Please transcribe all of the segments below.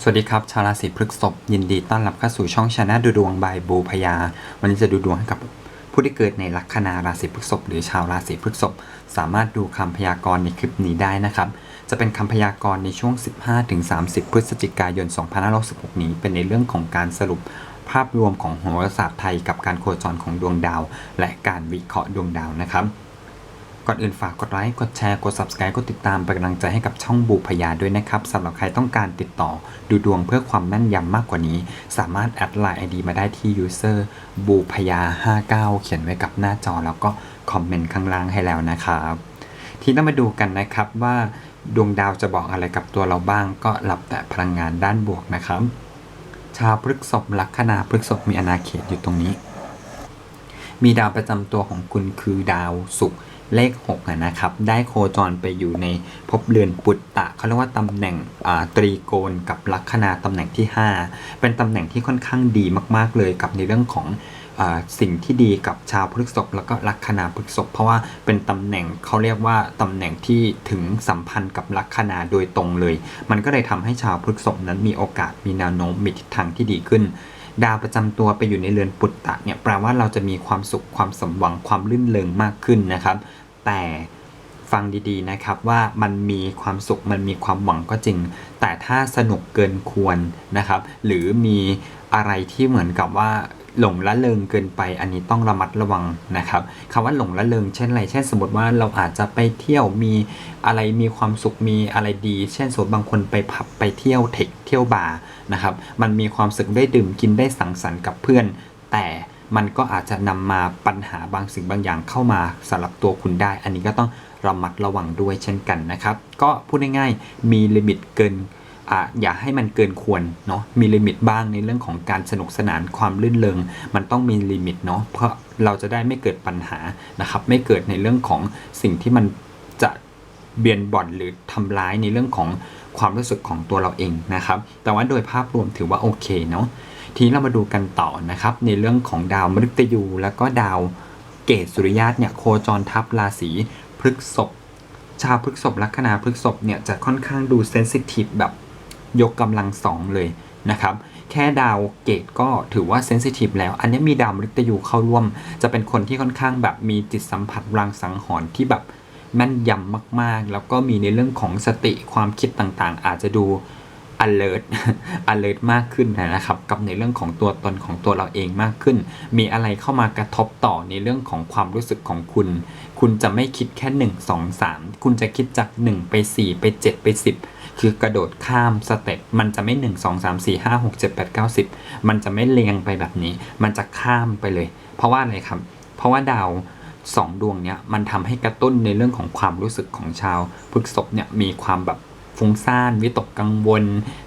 สวัสดีครับ ชาวราศีพฤษภยินดีต้อนรับเข้าสู่ช่องชาแนลดูดวงบายบูพยา วันนี้จะดูดวงให้กับผู้ที่เกิดในลัคนาราศีพฤษภหรือชาวราศีพฤษภสามารถดูคำพยากรณ์ในคลิปนี้ได้นะครับ จะเป็นคำพยากรณ์ในช่วง 15-30 พฤศจิกายน 2566 นี้ เป็นในเรื่องของการสรุปภาพรวมของโหราศาสตร์ไทยกับการโคจรของดวงดาว และการวิเคราะห์ดวงดาวนะครับ ก่อนอื่นฝากกดไลค์ กดแชร์ กด subscribe กดติดตามเป็นกำลังใจให้กับช่องบูพยาด้วยนะครับสำหรับใครต้องการติดต่อดูดวงเพื่อความแม่นยำมากกว่านี้ สามารถแอดไลน์ ID มาได้ที่ user บูพยา59 เขียนไว้กับหน้าจอ แล้วก็คอมเมนต์ข้างล่างให้แล้วนะครับ ทีนี้องมาดูกันนะครับว่าดวงดาวจะบอกอะไรกับตัวเราบ้าง ก็รับแต่พลังงานด้านบวกนะครับ ชาวพฤกษภลัคนาพฤกษภมีอาณาเขตอยู่ตรงนี้ มีดาวประจำตัวของคุณคือดาวศุกร์ เลข6นะครับได้โคจรไปอยู่ในภพเรือนปุตตะเขาเรียกว่าตำแหน่งตรีโกณกับลัคนาตำแหน่งที่ 5 เป็นตำแหน่งที่ค่อนข้างดีมากๆเลยกับในเรื่องของอสิ่งที่ดีกับชาวพฤษภแล้วก็ลัคนาพฤษภเพราะว่าเป็นตำแหน่งเขาเรียกว่าตำแหน่งที่ถึงสัมพันธ์กับลัคนาโดยตรงเลย มันก็เลยทำให้ชาวพฤษภนั้นมีโอกาสมีแนวโน้มมีทิศทางที่ดีขึ้น ดาวประจำตัวไปอยู่ในเรือนปุตตะเนี่ยแปลว่าเราจะมีความสุขความสมหวังความลื่นเลงมากขึ้นนะครับ แต่ฟังดีๆนะครับว่ามันมีความสุขมันมีความหวังก็จริง แต่ถ้าสนุกเกินควรนะครับ หรือมีอะไรที่เหมือนกับว่า หลงละเลงเกินไป อันนี้ต้องระมัดระวังนะครับคำว่าหลงละเลงเช่นอะไร เช่นสมมติว่าเราอาจจะไปเที่ยวมีอะไรมีความสุขมีอะไรดี เช่นสมมติบางคนไปผับไปเที่ยวเทคเที่ยวบาร์นะครับ มันมีความสุขได้ดื่มกินได้สังสรรค์กับเพื่อน แต่มันก็อาจจะนำมาปัญหาบางสิ่งบางอย่างเข้ามาสำหรับตัวคุณได้ อันนี้ก็ต้องระมัดระวังด้วยเช่นกันนะครับ ก็พูดง่ายๆมีลิมิตเกิน อย่าให้มันเกินควรเนาะมีลิมิตบ้างในเรื่องของการสนุกสนานความลื่นเลงมันต้องมีลิมิตเนาะเพราะเราจะได้ไม่เกิดปัญหานะครับ ไม่เกิดในเรื่องของสิ่งที่มันจะเบียนบ่อนหรือทำร้ายในเรื่องของความรู้สึกของตัวเราเองนะครับ แต่ว่าโดยภาพรวมถือว่าโอเคเนาะทีนี้เรามาดูกันต่อนะครับ ในเรื่องของดาวมฤตยู แล้วก็ดาวเกตสุริยะเนี่ยโคจรทับราศีพฤกษภชาวพฤกษภลัคนาพฤกษภเนี่ยจะค่อนข้างดูเซนซิทีฟแบบ ยกกำลังสองเลยนะครับ แค่ดาวเกตก็ถือว่าเซนซิทีฟแล้ว อันนี้มีดาวมฤตยูเข้าร่วม จะเป็นคนที่ค่อนข้างแบบมีจิตสัมผัสรางสังหรณ์ที่แบบแม่นยำมากๆ แล้วก็มีในเรื่องของสติความคิดต่างๆ อาจจะดู alert alert มากขึ้นนะครับ กับในเรื่องของตัวตนของตัวเราเองมากขึ้น มีอะไรเข้ามากระทบต่อในเรื่องของความรู้สึกของคุณ คุณจะไม่คิดแค่ 1 2 3 คุณจะคิดจาก 1 ไป 4 ไป 7 ไป 10 คือกระโดดข้ามสเต็ปมันจะไม่ 1 2 3 4 5 6 7 8 9 10 มันจะไม่เรียงไปแบบนี้ มันจะข้ามไปเลย เพราะว่าอะไรครับ เพราะว่าดาวสองดวงเนี้ยมันทำให้กระตุ้นในเรื่องของความรู้สึกของชาวพฤษภเนี่ยมีความแบบ ฟุ้งซ่านวิตกกังวล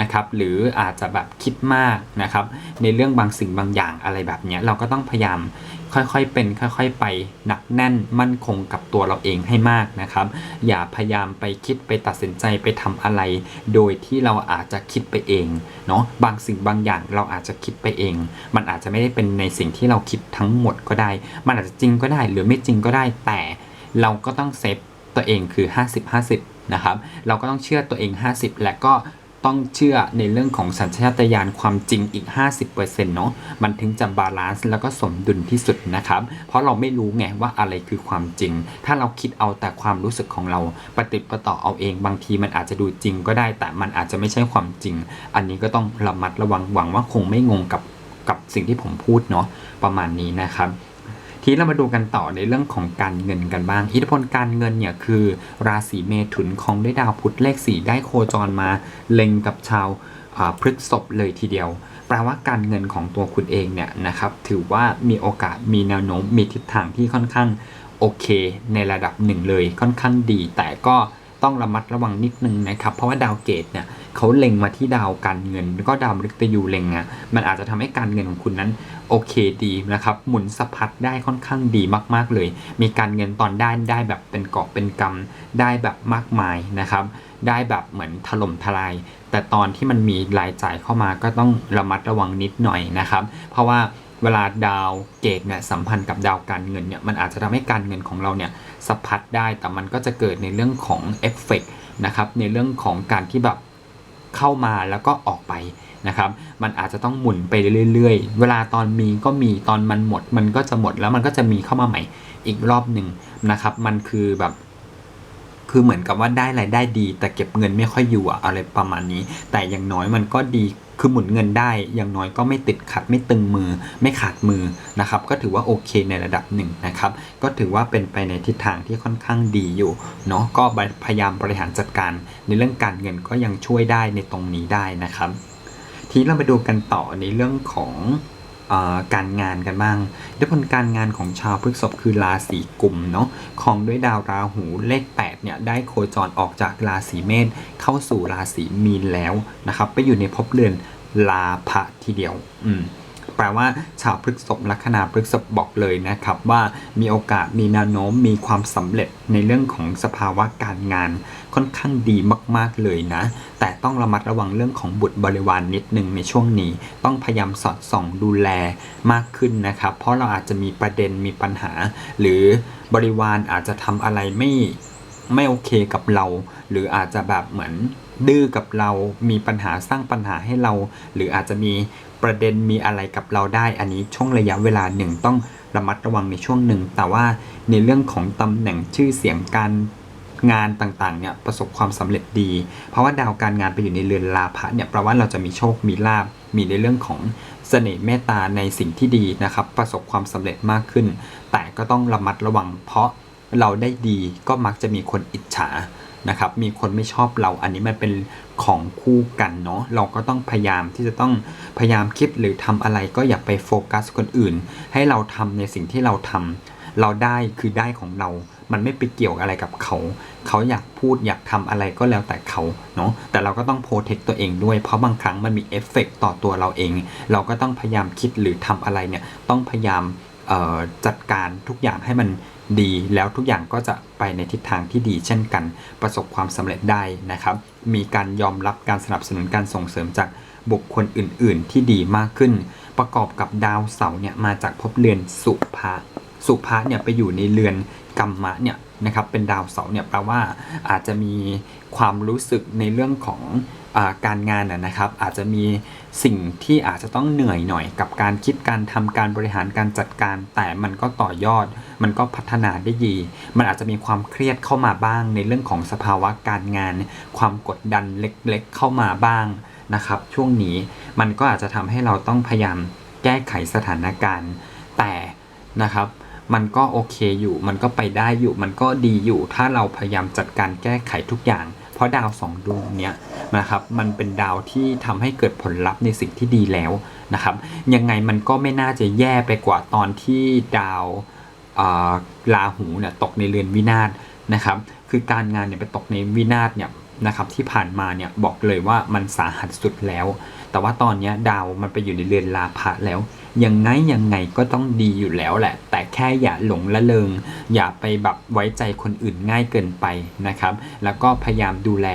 นะครับหรืออาจจะแบบคิดมากนะครับในเรื่องบางสิ่งบางอย่างอะไรแบบนี้เราก็ต้องพยายามค่อยๆเป็นค่อยๆไปหนักแน่นมั่นคงกับตัวเราเองให้มากนะครับ อย่าพยายามไปคิดไปตัดสินใจไปทำอะไร โดยที่เราอาจจะคิดไปเองเนาะบางสิ่งบางอย่างเราอาจจะคิดไปเอง มันอาจจะไม่ได้เป็นในสิ่งที่เราคิดทั้งหมดก็ได้ มันอาจจะจริงก็ได้ หรือไม่จริงก็ได้แต่เราก็ต้องเซฟตัวเองคือ 50-50 นะครับ เราก็ต้องเชื่อตัวเอง 50 และก็ต้องเชื่อในเรื่องของสัญชาตญาณความจริงอีก 50%เนาะมันถึงจะบาลานซ์แล้วก็สมดุลที่สุดนะครับ เพราะเราไม่รู้ไงว่าอะไรคือความจริง ถ้าเราคิดเอาแต่ความรู้สึกของเราปฏิดประต่อเอาเอง บางทีมันอาจจะดูจริงก็ได้ แต่มันอาจจะไม่ใช่ความจริง อันนี้ก็ต้องระมัดระวังหวังว่าคงไม่งงกับกับสิ่งที่ผมพูดเนาะประมาณนี้นะครับ ทีนี้เรามาดูกันต่อในเรื่องของการเงินกันบ้าง อิทธิพลการเงินเนี่ยคือราศีเมถุนของด้วยดาวพุธเลขสีได้โคจรมาเล็งกับชาวพฤกษภเลยทีเดียว แปลว่าการเงินของตัวคุณเองเนี่ยนะครับถือว่ามีโอกาสมีแนวโน้มมีทิศทางที่ค่อนข้างโอเค ในระดับหนึ่งเลยค่อนข้างดี แต่ก็ ต้องระมัดระวังนิดนึงนะครับ เพราะว่าดาวเกตเนี่ยเขาเล็งมาที่ดาวการเงิน แล้วก็ดาวมฤตยูเล็งอะมันอาจจะทำให้การเงินของคุณนั้นโอเคดีนะครับ หมุนสะพัดได้ค่อนข้างดีมาก ๆ เลย มีการเงินตอนได้ได้แบบเป็นกอบเป็นกำได้แบบมากมายนะครับ ได้แบบเหมือนถล่มทลาย แต่ตอนที่มันมีรายจ่ายเข้ามาก็ต้องระมัดระวังนิดหน่อยนะครับ เพราะว่า เวลาดาวเกตเนี่ยสัมพันธ์กับดาวการเงินเนี่ยมันอาจจะทำให้การเงินของเราเนี่ยสะพัดได้แต่มันก็จะเกิดในเรื่องของเอฟเฟกต์นะครับในเรื่องของการที่แบบเข้ามาแล้วก็ออกไปนะครับมันอาจจะต้องหมุนไปเรื่อยๆ เวลาตอนมีก็มีตอนมันหมด มันก็จะหมดแล้วมันก็จะมีเข้ามาใหม่อีกรอบหนึ่งนะครับ มันคือแบบ คือเหมือนกับว่าได้รายได้ดี แต่เก็บเงินไม่ค่อยอยู่อะอะไรประมาณนี้ แต่อย่างน้อยมันก็ดีคือหมุนเงินได้อย่างน้อยก็ไม่ติดขัดไม่ตึงมือ ไม่ขาดมือนะครับ ก็ถือว่าโอเคในระดับหนึ่งนะครับ ก็ถือว่าเป็นไปในทิศทางที่ค่อนข้างดีอยู่เนาะก็พยายามบริหารจัดการ ในเรื่องการเงินก็ยังช่วยได้ในตรงนี้ได้นะครับ ทีนี้เรามาดูกันต่อในเรื่องของ การงานกันบ้างด้วยผลการงานของชาวพฤษภคือราศีกุมเนาะของด้วยดาวราหูเลข8เนี่ยได้โคจรออกจากราศีเมษเข้าสู่ราศีมีนแล้วนะครับไปอยู่ในภพเรือนลาภะทีเดียว อืม แปลว่าชาวพฤกษภลัคนาพฤกษภบอกเลยนะครับว่ามีโอกาสมีแนวโน้มมีความสำเร็จในเรื่องของสภาวะการงานค่อนข้างดีมาก ๆ เลยนะ แต่ต้องระมัดระวังเรื่องของบุตรบริวารนนิดนึงในช่วงนี้ ต้องพยายามสอดส่องดูแลมากขึ้นนะครับ เพราะเราอาจจะมีประเด็นมีปัญหา หรือบริวารอาจจะทำอะไรไม่ไม่โอเคกับเรา หรืออาจจะแบบเหมือน ดื้อกับเรา มีปัญหาสร้างปัญหาให้เรา หรืออาจจะมีประเด็นมีอะไรกับเราได้ อันนี้ช่วงระยะเวลาหนึ่งต้องระมัดระวังในช่วงหนึ่ง แต่ว่าในเรื่องของตำแหน่งชื่อเสียงการงานต่างๆเนี่ยประสบความสำเร็จดี เพราะว่าดาวการงานไปอยู่ในเรือนลาภะเนี่ยแปลว่าเราจะมีโชค มีลาบ มีในเรื่องของเสน่ห์เมตตาในสิ่งที่ดีนะครับ ประสบความสำเร็จมากขึ้น แต่ก็ต้องระมัดระวังเพราะเราได้ดีก็มักจะมีคนอิจฉา นะครับมีคนไม่ชอบเราอันนี้มันเป็นของคู่กันเนาะเราก็ต้องพยายามที่จะต้องพยายามคิดหรือทำอะไรก็อย่าไปโฟกัสคนอื่น ให้เราทำในสิ่งที่เราทำเราได้คือได้ของเรา มันไม่ไปเกี่ยวอะไรกับเขา เขาอยากพูดอยากทำอะไรก็แล้วแต่เขาเนาะแต่เราก็ต้องโปรเทคตัวเองด้วยเพราะบางครั้งมันมีเอฟเฟกต่อตัวเราเอง เราก็ต้องพยายามคิดหรือทำอะไรเนี่ยต้องพยายามจัดการทุกอย่างให้มัน ดี แล้วทุกอย่างก็จะไปในทิศทางที่ดีเช่นกัน ประสบความสำเร็จได้นะครับ มีการยอมรับการสนับสนุนการส่งเสริมจากบุคคลอื่น ๆ ที่ดีมากขึ้น ประกอบกับดาวเสาร์เนี่ยมาจากภพเรือนสุภะสุภะเนี่ยไปอยู่ในเรือนกรรมะเนี่ยนะครับเป็นดาวเสาร์เนี่ยแปลว่าอาจจะมีความรู้สึกในเรื่องของ การงานนะนะครับอาจจะมีสิ่งที่อาจจะต้องเหนื่อยหน่อยกับการคิดการทำการบริหารการจัดการ แต่มันก็ต่อยอด มันก็พัฒนาได้ดี มันอาจจะมีความเครียดเข้ามาบ้าง ในเรื่องของสภาวะการงาน ความกดดันเล็กๆ เข้ามาบ้างนะครับช่วงนี้มันก็อาจจะทำให้เราต้องพยายามแก้ไขสถานการณ์ แต่นะครับมันก็โอเคอยู่ มันก็ไปได้อยู่ มันก็ดีอยู่ ถ้าเราพยายามจัดการแก้ไขทุกอย่าง ราะดาวสองดวงเนี้ยนะครับมันเป็นดาวที่ทำให้เกิดผลลัพธ์ในสิ่งที่ดีแล้วนะครับยังไงมันก็ไม่น่าจะแย่ไปกว่าตอนที่ดาวาราหูเนี่ยตกในเรือนวินาศนะครับคือการงานเนี่ยไปตกในวินาศเนี่ยนะครับที่ผ่านมาเนี่ยบอกเลยว่ามันสาหัสสุดแล้ว แต่ว่าตอนนี้ดาวมันไปอยู่ในเรือนลาภะแล้ว ยังไงยังไงก็ต้องดีอยู่แล้วแหละ แต่แค่อย่าหลงละเลงอย่าไปแบบไว้ใจคนอื่นง่ายเกินไปนะครับ แล้วก็พยายามดูแล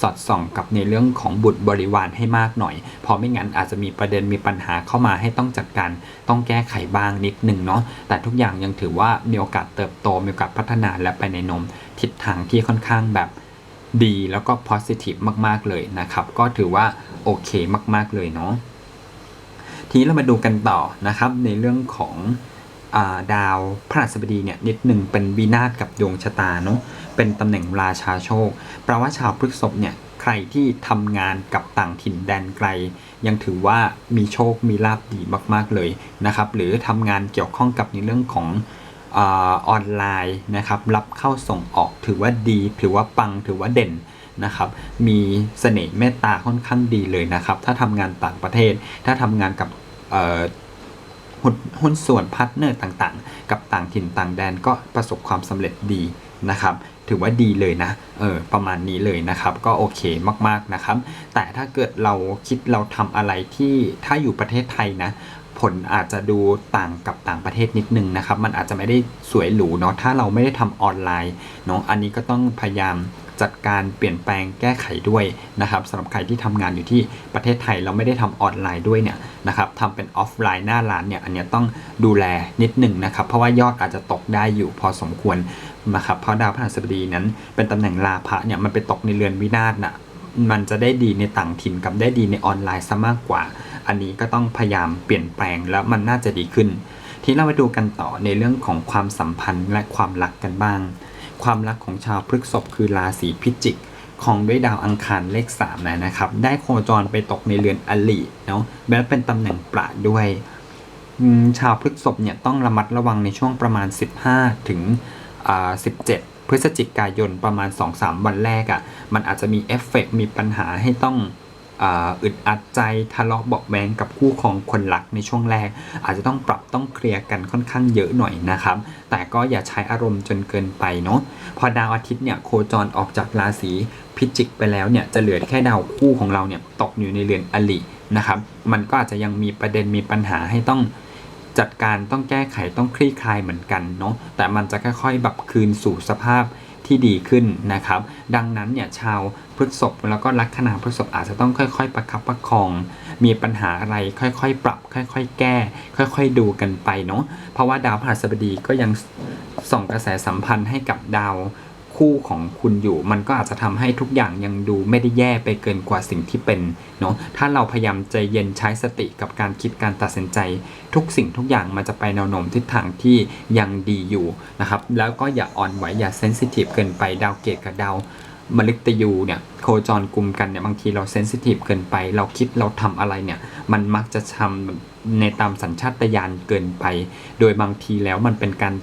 สอดส่องกับในเรื่องของบุตรบริวารให้มากหน่อย เพราะไม่งั้นอาจจะมีประเด็นมีปัญหาเข้ามาให้ต้องจัดการ ต้องแก้ไขบ้างนิดหนึ่งเนาะแต่ทุกอย่างยังถือว่ามีโอกาสเติบโตมีโอกาสพัฒนาและไปในนมทิศทางที่ค่อนข้างแบบดีแล้วก็ positive มาก ๆ เลยนะครับ ก็ถือว่าโอเคมาก ๆ เลยเนาะ ทีนี้เรามาดูกันต่อนะครับ ในเรื่องของอาดาวพระราชบดีเนี่ยนิดหนึ่งเป็นวินาศกับดวงชะตาเนาะเป็นตำแหน่งราชาโชคแปลว่าชาวพฤษภเนี่ยใครที่ทำงานกับต่างถิ่นแดนไกล ยังถือว่ามีโชคมีลาบดีมาก ๆ เลยนะครับ หรือทำงานเกี่ยวข้องกับในเรื่องของออนไลน์นะครับ รับเข้าส่งออกถือว่าดี ถือว่าปังถือว่าเด่น นะครับ มีเสน่ห์เมตตาค่อนข้างดีเลยนะครับ ถ้าทำงานต่างประเทศ ถ้าทำงานกับหุ้นหุ้นส่วนพาร์ทเนอร์ต่างๆ กับต่างถิ่นต่างแดนก็ประสบความสำเร็จดีนะครับถือว่าดีเลยนะ เออ ประมาณนี้เลยนะครับ ก็โอเคมากๆนะครับ แต่ถ้าเกิดเราคิดเราทำอะไรที่ถ้าอยู่ประเทศไทยนะ ผลอาจจะดูต่างกับต่างประเทศนิดนึงนะครับ มันอาจจะไม่ได้สวยหรูเนาะ ถ้าเราไม่ได้ทำออนไลน์เนาะ อันนี้ก็ต้องพยายาม จัดการเปลี่ยนแปลงแก้ไขด้วยนะครับสำหรับใครที่ทำงานอยู่ที่ประเทศไทยเราไม่ได้ทำออนไลน์ด้วยเนี่ยนะครับทำเป็นออฟไลน์หน้าร้านเนี่ยอันนี้ต้องดูแลนิดหนึ่งนะครับ เพราะว่ายอดอาจจะตกได้อยู่พอสมควรนะครับเพราะดาวพฤหัสบดีนั้น เป็นตำแหน่งลาภะเนี่ยมันไปตกในเรือนวินาศน่ะมันจะได้ดีในต่างถิ่นกับได้ดีในออนไลน์ซะมากกว่า อันนี้ก็ต้องพยายามเปลี่ยนแปลงแล้วมันน่าจะดีขึ้น ทีนี้เรามาดูกันต่อในเรื่องของความสัมพันธ์และความรักกันบ้าง ความรักของชาวพฤษภคือราศีพิจิกของด้วยดาวอังคารเลข3นะนะครับ ได้โคจรไปตกในเรือนอลิเนาะแม้เป็นตำแหน่งประด้วย ชาวพฤษภเนี่ยต้องระมัดระวังในช่วงประมาณ 15 ถึงอ่า17 พฤศจิกายนประมาณ 2-3 วันแรกอะ่ะ มันอาจจะมีเอฟเฟกต์มีปัญหาให้ต้อง อึดอัดใจทะเลาะเบาะแวงกับคู่ของคนรักในช่วงแรก อาจจะต้องปรับต้องเคลียร์กันค่อนข้างเยอะหน่อยนะครับ แต่ก็อย่าใช้อารมณ์จนเกินไปเนาะพอดาวอาทิตย์เนี่ยโคจรออกจากราศีพิจิกไปแล้วเนี่ยจะเหลือแค่ดาวคู่ของเราเนี่ยตกอยู่ในเรือนอลินะครับ มันก็อาจจะยังมีประเด็นมีปัญหาให้ต้องจัดการต้องแก้ไขต้องคลี่คลายเหมือนกันเนาะแต่มันจะค่อยๆแบบคืนสู่สภาพ ที่ดีขึ้นนะครับ ดังนั้นเนี่ยชาวพฤษภแล้วก็ลัคนาพฤษภอาจจะต้องค่อย ๆ ประคับประคอง มีปัญหาอะไรค่อยๆ ปรับ ค่อย ๆ แก้ ค่อย ๆ ดูกันไปเนาะเพราะว่าดาวพฤหัสบดีก็ยังส่งกระแสสัมพันธ์ให้กับดาว คู่ของคุณอยู่ มันก็อาจจะทำให้ทุกอย่างยังดูไม่ได้แย่ไปเกินกว่าสิ่งที่เป็นเนาะถ้าเราพยายามใจเย็นใช้สติกับการคิดการตัดสินใจ ทุกสิ่งทุกอย่างมันจะไปแนวโน้มทิศทางที่ยังดีอยู่นะครับแล้วก็อย่าอ่อนไหวอย่าเซนซิทีฟเกินไปดาวเกตกับดาวมฤตยูเนี่ยโคจรกลุ่มกันเนี่ยบางทีเราเซนซิทีฟเกินไป เราคิดเราทำอะไรเนี่ยมันมักจะทำในตามสัญชาตญาณเกินไป โดยบางทีแล้วมันเป็นการ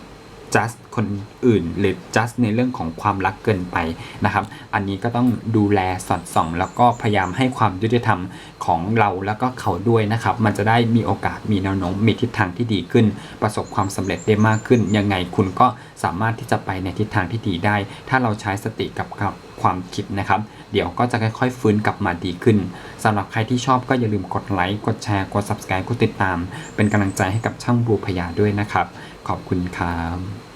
just คนอื่น หรือ just ในเรื่องของความรักเกินไปนะครับ อันนี้ก็ต้องดูแลสอดส่อง แล้วก็พยายามให้ความยุติธรรมของเราแล้วก็เขาด้วยนะครับ มันจะได้มีโอกาสมีแนวโน้มมีทิศทางที่ดีขึ้น ประสบความสำเร็จได้มากขึ้น ยังไงคุณก็สามารถที่จะไปในทิศทางที่ดีได้ ถ้าเราใช้สติกับกับความคิดนะครับ เดี๋ยวก็จะค่อยๆฟื้นกลับมาดีขึ้นสำหรับใครที่ชอบก็อย่าลืมกดไลค์กดแชร์กด subscribe กดติดตาม เป็นกำลังใจให้กับช่างบูพยาด้วยนะครับ ขอบคุณครับ